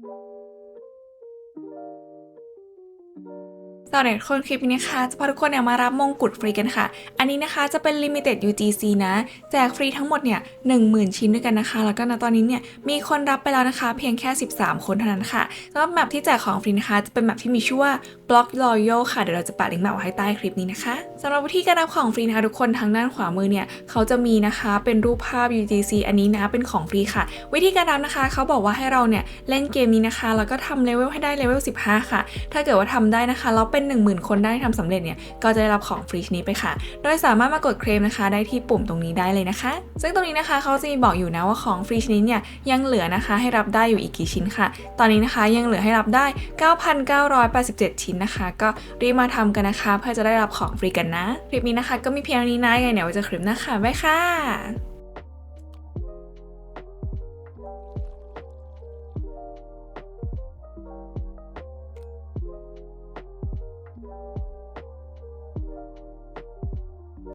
สวั สดีทุกคนคลิปนี้นะคะจะพาทุกคนเนี่ยมารับมงกุฎฟรีกันค่ะ อันนี้นะคะจะเป็น Limited UGC นะ แจกฟรีทั้งหมดเนี่ย10,000 ชิ้นด้วยกันนะคะ แล้วก็ณตอนนี้เนี่ยมีคนรับไปแล้วนะคะ เพียงแค่ 13 คนเท่านั้นค่ะสำหรับแมปที่แจกของฟรีนะคะ จะเป็นแมปที่มีชื่อว่า Block Royal ค่ะ เดี๋ยวเราจะแปะลิงก์แมปไว้ให้ใต้คลิปนี้นะคะสำหรับวิธีการรับของฟรีนะคะทุกคนทางด้านขวามือเนี่ยเขาจะมีนะคะเป็นรูปภาพ UGC อันนี้นะเป็นของฟรีค่ะ วิธีการรับนะคะเขาบอกว่าให้เราเนี่ยเล่นเกมนี้นะคะแล้วก็ทำเลเวลให้ได้เลเวล15 ค่ะ ถ้าเกิดว่าทำได้นะคะแล้วเป็นเป็น 10,000 คนได้ทำสำเร็จเนี่ยก็จะได้รับของฟรีชนี้ไปค่ะ โดยสามารถมากดเคลมนะคะ ได้ที่ปุ่มตรงนี้ได้เลยนะคะ ซึ่งตรงนี้นะคะเขาจะมีบอกอยู่นะว่าของฟรีชนี้เนี่ยยังเหลือนะคะให้รับได้อยู่อีกกี่ชิ้นค่ะ ตอนนี้นะคะยังเหลือให้รับได้ 9,987 ชิ้นนะคะ ก็รีบมาทำกันนะคะ เพื่อจะได้รับของฟรีกันนะคลิปนี้นะคะ ก็มีเพียงนี้นะยังไงเดี๋ยวจะคลิปหน้าค่ะบ๊ายค่ะ